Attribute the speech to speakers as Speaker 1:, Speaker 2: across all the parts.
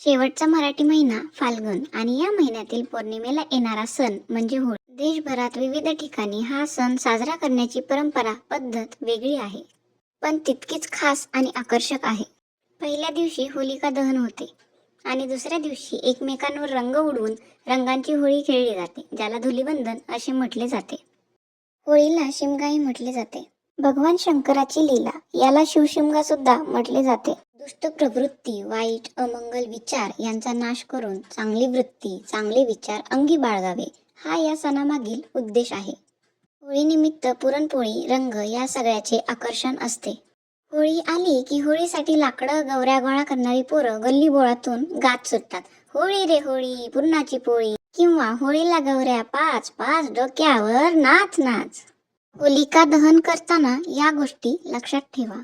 Speaker 1: शेवटचा मराठी महिना फाल्गुन आणि या महिन्यातील पौर्णिमेला येणारा सण म्हणजे होळी. देशभरात विविध ठिकाणी हा सण साजरा करण्याची परंपरा पद्धत वेगळी आहे पण तितकीच खास आणि आकर्षक आहे. पहिल्या दिवशी होलिका दहन होते आणि दुसऱ्या दिवशी एकमेकांवर रंग उडवून रंगांची होळी खेळली जाते ज्याला धुलीबंधन असे म्हटले जाते. होळीला शिमगाही म्हटले जाते. भगवान शंकराची लीला याला शिवशिमगा सुद्धा म्हटले जाते. दुष्ट प्रवृत्ती वाईट अमंगल विचार यांचा नाश करून चांगली वृत्ती चांगले विचार अंगी बाळगावे हा या सणामागील उद्देश आहे. होळीनिमित्त पुरणपोळी रंग या सगळ्याचे आकर्षण असते. होळी आली की होळीसाठी लाकडं गवऱ्या गोळा करणारी पोरं गल्ली बोळातून गात सुटतात. होळी रे होळी पुरणाची पोळी किंवा होळीला गवऱ्या पाच पाच डोक्यावर नाच नाच. होलिका दहन करताना या गोष्टी लक्षात ठेवा.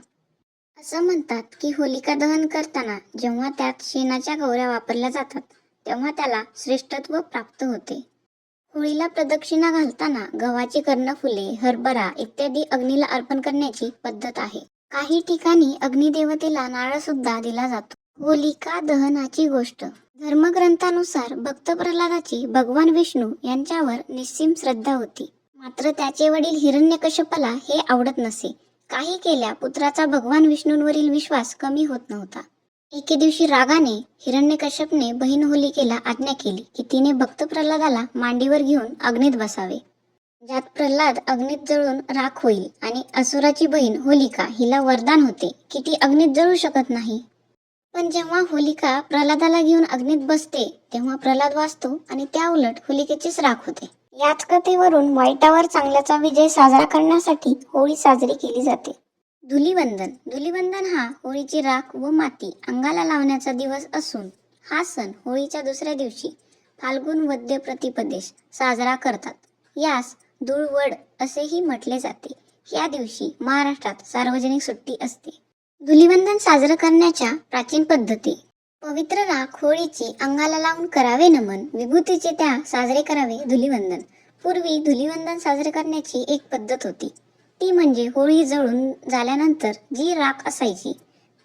Speaker 1: असं म्हणतात की होलिका दहन करताना जेव्हा त्यात शेणाच्या गौऱ्या वापरल्या जातात तेव्हा त्याला श्रेष्ठत्व प्राप्त होते. होळीला प्रदक्षिणा घालताना गव्हाची कर्णफुले हरभरा इत्यादी अग्नीला अर्पण करण्याची पद्धत आहे. काही ठिकाणी अग्निदेवतेला नारळ सुद्धा दिला जातो. होलिका दहनाची गोष्ट. धर्मग्रंथानुसार भक्त प्रल्हादाची भगवान विष्णू यांच्यावर निस्सीम श्रद्धा होती. मात्र त्याचे वडील हिरण्यकश्यपाला हे आवडत नसे. काही केल्या पुत्राचा भगवान विष्णूंवरील विश्वास कमी होत नव्हता. एके दिवशी रागाने हिरण्यकश्यपने बहीण होलिकेला आज्ञा केली की तिने भक्त प्रल्हादाला मांडीवर घेऊन अग्नीत बसावे. ज्यात प्रल्हाद अग्नीत जळून राख होईल आणि असुराची बहीण होलिका हिला वरदान होते की ती अग्नीत जळू शकत नाही. पण जेव्हा होलिका प्रल्हादाला घेऊन अग्नीत बसते तेव्हा प्रल्हाद वाचतो आणि त्या उलट होलिकेचीच राख होते. याच कथेवरून वाईटावर चांगल्याचा विजय साजरा करण्यासाठी होळी साजरी केली जाते. धुलीवंदन. धुलीवंदन हा होळीची राख व माती अंगाला लावण्याचा दिवस असून हा सण होळीच्या दुसऱ्या दिवशी फाल्गुन वद्य प्रतिपदेश साजरा करतात. यास धुळवड असेही म्हटले जाते. या दिवशी महाराष्ट्रात सार्वजनिक सुट्टी असते. धुलीवंदन साजरं करण्याच्या प्राचीन पद्धती पवित्र राख होळीची अंगाला लावून करावे नमन. विभूतीचे त्या साजरे करावे धुलीवंदन. पूर्वी धुलीवंदन साजरे करण्याची एक पद्धत होती. ती म्हणजे होळी जळून झाल्यानंतर जी राख असायची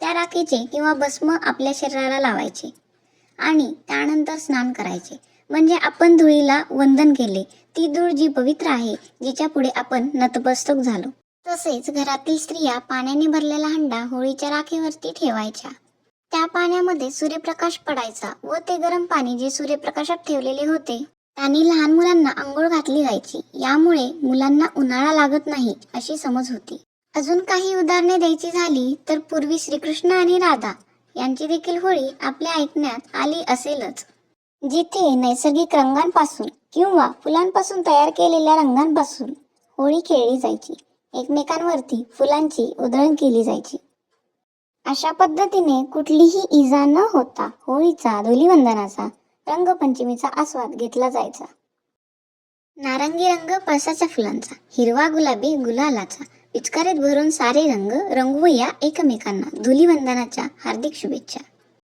Speaker 1: त्या राखेचे किंवा भस्म आपल्या शरीराला लावायचे आणि त्यानंतर स्नान करायचे. म्हणजे आपण धुळीला वंदन केले. ती धूळ जी पवित्र आहे जिच्या पुढे आपण नतमस्तक झालो. तसेच घरातील स्त्रिया पाण्याने भरलेला हंडा होळीच्या राखेवरती ठेवायच्या. त्या पाण्यामध्ये सूर्यप्रकाश पडायचा व ते गरम पाणी जे सूर्यप्रकाशात ठेवलेले होते त्यांनी लहान मुलांना आंघोळ घातली जायची. यामुळे मुलांना उन्हाळा लागत नाही अशी समज होती. अजून काही उदाहरणे द्यायची झाली तर पूर्वी श्रीकृष्ण आणि राधा यांची देखील होळी आपल्या ऐकण्यात आली असेलच. जिथे नैसर्गिक रंगांपासून किंवा फुलांपासून तयार केलेल्या रंगांपासून होळी खेळली जायची. एकमेकांवरती फुलांची उधळण केली जायची. अशा पद्धतीने कुठलीही इजा न होता होळीचा धुलीवंदनाचा रंगपंचमीचा आस्वाद घेतला जायचा. नारंगी रंग पळसाच्या फुलांचा हिरवा गुलाबी गुलालाचा पिचकारीत भरून सारे रंग रंगवूया एकमेकांना धुलीवंदनाच्या हार्दिक शुभेच्छा.